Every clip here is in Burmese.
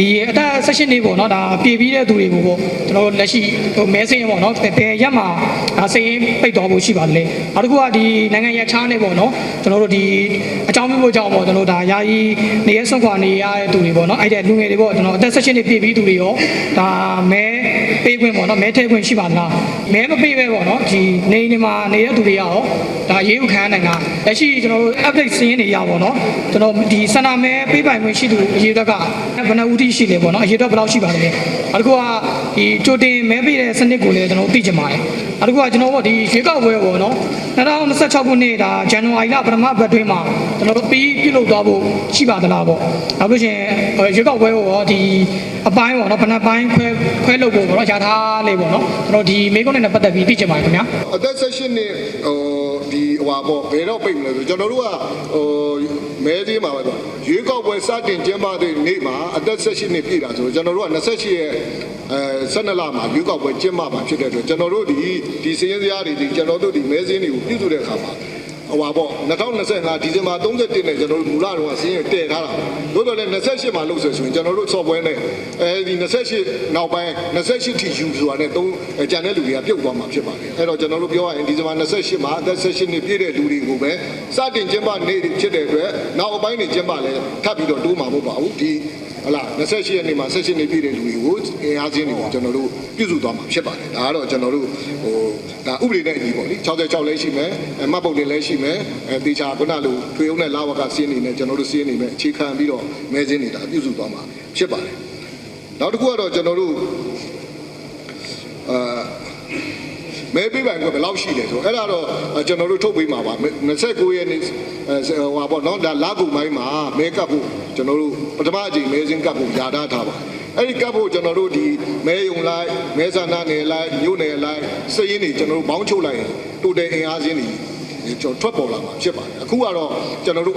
ဒီအသက်16နှစ်ပေါ့နော်ဒါပြည်ပြီးတဲ့သူတွေကိုပေါ့ကျွန်တော်တို့လက်ရှိဟိုမဲစင်းပေါ့နော်ဘယ်ဘယ်ရက်မှာဒါစင်းပိတ်တော်ဖို့ရှိပါသလဲနောက်တစ်ခုကဒီနိုင်ငံရခြားနေပေါ့နော်ကျွန်တော်တို့ဒီအကြောင်းမျိုးကြောင့်ပေါ့ကျွန်တော်တို့ဒါယာယီနေရဆွန့်ခွာနေရတဲ့သူတွေပေါ့နော်အဲ့တဲ့လူငယ်တွေပေါ့ကျွန်တော်အသက်16နှစ်ပြည့်ပြီးသူတွေရောဒါမဲပေးခွင့်ပေါ့နော်မဲထည့်ခွင့်ရှိပါသလားမဲမပေးပဲပေါ့နော်ဒီနေနေမှာနေတဲ့သူတွေရော ဒါရေးဥခံနိုင်တာလက်ရှိကျွန်တော်တို့ update စင်းနေရပေါ့နော်ကျွန်တော်ဒီစန္ဒမဲပေးပိုင်ခွင့်ရှိသူအရေးအတွက်ကဘယ်နှဦးထိရှိလဲပေါ့နော်အရေးအတွက်ဘယ်လောက်ရှိပါလဲအခုက ဒီကြိုတင်မဲပေးတဲ့စနစ်ကိုလည်းကျွန်တော်သိချင်ပါတယ်အခုကကျွန်တော်တို့ဒီရွေးကောက်ပွဲပေါ့နော်2026ခုနှစ်ဒါဇန်နဝါရီလပထမပတ်တွင်းမှာကျွန်တော်တို့ပြီးပြုလုပ်သွားဖို့ရှိပါသလားပေါ့နောက်လို့ရှိရင်ရွေးကောက်ပွဲကိုရောဒီအပိုင်းပေါ့နော်ဘယ်နှပိုင်းခွဲခွဲလုပ်ဖို့ပေါ့နော်ရထားလေပေါ့နော်ကျွန်တော်ဒီမေကွန်းနဲ့ပတ်သက်ပြီးသိချင်ပါတယ်ခင်ဗျာအသက်16နှစ်ဟိုဒီဟွာပေါ့ဘယ်တော့ပိတ်မလဲဆိုကျွန်တော်တို့ကဟိုမဲသေးမှာပဲပေါ့ရွေးကောက်ပွဲ စတင်ကျင်းပတဲ့နေ့မှာအသက်16နှစ်ပြည့်တာဆိုတော့ကျွန်တော်တို့က28ရဲ့အဲ12လမှာရွေးကောက်ပွဲကျင်းပမှာဖြစ်တဲ့အတွက်ကျွန်တော်တို့ဒီဒီစည်ရင်စရာတွေဒီကျွန်တော်တို့ဒီမဲစင်းတွေကိုပြုစုတဲ့အခါမှာဟိုပါပေါ့2025ဒီဇင်ဘာ31နဲ့ကျွန်တော်တို့မူလတော့ဆင်းရတည်ထားတာသို့တော်လည်း28မှာလုပ်ဆိုဆိုရင်ကျွန်တော်တို့ software နဲ့အဲဒီ28နောက်ပိုင်း28ထိယူဆိုတာနဲ့သုံးကြံတဲ့လူတွေကပြုတ်သွားမှာဖြစ်ပါတယ်အဲ့တော့ကျွန်တော်တို့ပြောရရင်ဒီဇင်ဘာ28မှာအသက်16နှစ်ပြည့်တဲ့လူတွေကိုပဲ စတင်ကျင်းပနေဖြစ်တဲ့အတွက်နောက်အပိုင်းတွေကျင်းပလဲထပ်ပြီးတော့တိုးမှာမဟုတ်ပါဘူးဒီဟလာ28ရက်နေ့မှာ16နှစ်ပြည့်တဲ့လူတွေကိုအင်အားစင်းတွေကိုကျွန်တော်တို့ပြုစုသွားမှာဖြစ်ပါတယ်ဒါကတော့ကျွန်တော်တို့ဟိုဒါဥပဒေနဲ့အညီပေါ့လေ66လည်းရှိမယ်အမှတ်ပုံတွေလည်းရှိမယ်အဲတေချာခုနလိုထွေအောင်နဲ့လာဝကစင်းနေနဲ့ကျွန်တော်တို့စင်းနေမယ်အခြေခံပြီးတော့မဲစင်းနေတာပြုစုသွားမှာဖြစ်ပါတယ်နောက်တစ်ခုကတော့ကျွန်တော်တို့အာ မဲပေးပိုင်ကဘယ်လောက်ရှိလဲဆိုအဲ့ဒါတော့ကျွန်တော်တို့ထုတ်ပေးမှာပါ29ရက်နေ့ဟိုပါပေါ့နော်ဒါလာကူမိုင်းမှာမဲကပ်ဖို့ကျွန်တော်တို့ပထမအကြိမ်မဲစင်းကပ်ဖို့ယာထားထားပါအဲ့ဒီကပ်ဖို့ကျွန်တော်တို့ဒီမဲယုံလိုက်မဲဆန္ဒနယ်လိုက်မြို့နယ်လိုက်စည်ရင်းတွေကျွန်တော်တို့ဘောင်းချုပ်လိုက်ရင်တိုတယ်အင်အားစင်းတွေ ကျွန်တော်ထွက်ပေါ်လာမှာဖြစ်ပါတယ်အခုကတော့ကျွန်တော်တို့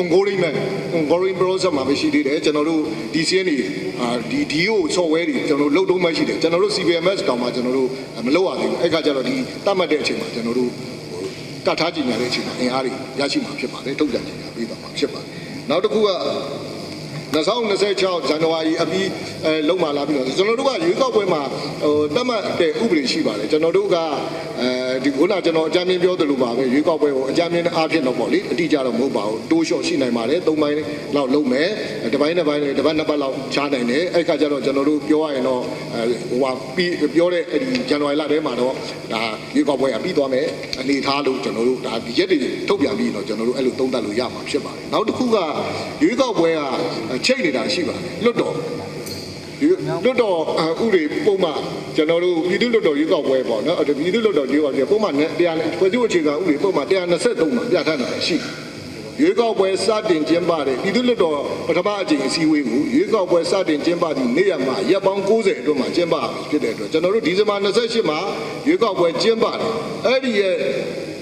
ongoing မဲ့ ongoing process မှာပဲရှိသေးတယ်ကျွန်တော်တို့ဒီစင်းတွေအာဒီ DO software တွေကျွန်တော်တို့လုတ်တုံးမှရှိတယ်ကျွန်တော်တို့ CVMS တောင်မှကျွန်တော်တို့မလုပ်ရသေးဘူးအဲ့ခါကျတော့ဒီတတ်မှတ်တဲ့အချိန်မှာကျွန်တော်တို့တတ်ထားကြညာတဲ့အချိန်မှာအင်အားတွေရရှိမှာဖြစ်ပါတယ်ထုတ်ပြန်ကြညာပေးပါမှာဖြစ်ပါတယ်နောက်တစ်ခုက2026ဇန်နဝါရီအပြီး အဲလုံမာလာပြီးတော့ကျွန်တော်တို့ကရွေးကောက်ပွဲမှာဟိုတတ်မှတ်တဲ့ဥပဒေရှိပါတယ်ကျွန်တော်တို့ကအဲဒီခုနကျွန်တော်အကြမ်းမြင်ပြောသလိုပါပဲရွေးကောက်ပွဲကိုအကြမ်းမြင်အားဖြင့်တော့ပေါ့လေအတိအကျတော့မဟုတ်ပါဘူးတိုးလျှော့ရှိနိုင်ပါတယ်၃ပိုင်းလောက်လုံးမယ်တစ်ပိုင်းတစ်ပိုင်းတစ်ပတ်နှစ်ပတ်လောက်ချားနိုင်တယ်အဲ့ခါကျတော့ကျွန်တော်တို့ပြောရရင်တော့အဲဟိုဟာပြီးပြောတဲ့အဲ့ဒီဇန်နဝါရီလထဲမှာတော့ဒါရွေးကောက်ပွဲကပြီးသွားမယ်အနေထားလို့ကျွန်တော်တို့ဒါဒီရက်တွေထုတ်ပြန်ပြီးတော့ကျွန်တော်တို့အဲ့လိုသုံးသပ်လို့ရမှာဖြစ်ပါတယ်နောက်တစ်ခုကရွေးကောက်ပွဲကချိတ်နေတာရှိပါတယ်လွတ်တော် လွတ်တော်ဥတွေပုံမှန်ကျွန်တော်တို့ပြည်သူလွတ်တော်ရွေးကောက်ပွဲပေါ့နော်အဲ့ပြည်သူလွတ်တော်ရွေးကောက်ပွဲပုံမှန်တရားဖွဲ့စည်းအခြေခံဥတွေပုံမှန်123မှာပြဋ္ဌာန်းတာရှိရွေးကောက်ပွဲစတင်ကျင်းပတဲ့ပြည်သူလွတ်တော်ပထမအကြိမ်အစည်းအဝေးကိုရွေးကောက်ပွဲစတင်ကျင်းပသည့်နေ့ရက်မှာရက်ပေါင်း90အတွင်းမှာကျင်းပရမှာဖြစ်တဲ့အတွက်ကျွန်တော်တို့ဒီဇင်ဘာ28မှာရွေးကောက်ပွဲကျင်းပတယ်အဲ့ဒီရဲ့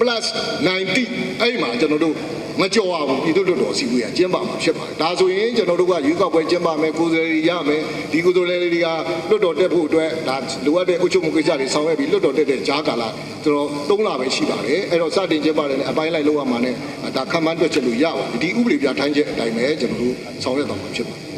plus 90အဲ့ဒီမှာကျွန်တော်တို့ မကြော်ရဘူးပြည်သူ့လွတ်တော်အစည်းအဝေးကကျင်းပမှာဖြစ်ပါတယ်ဒါဆိုရင်ကျွန်တော်တို့ကရွေးကောက်ပွဲကျင်းပမယ်ကိုယ်စားလှယ်တွေရမယ်ဒီကိုယ်စားလှယ်တွေကလွတ်တော်တက်ဖို့အတွက်ဒါလိုအပ်တဲ့အုပ်ချုပ်မှုကိစ္စတွေဆောင်ရွက်ပြီးလွတ်တော်တက်တဲ့ကြားကာလကျွန်တော်၃လပဲရှိပါတယ်အဲ့တော့စတင်ကျင်းပတယ်နဲ့အပိုင်းလိုက်လောက်ရမှာနဲ့ဒါခံမှန်းတွက်ချက်လို့ရပါတယ်ဒီဥပဒေပြဋ္ဌာန်းချက်အတိုင်းပဲကျွန်တော်တို့ဆောင်ရွက်သွားမှာဖြစ်ပါတယ်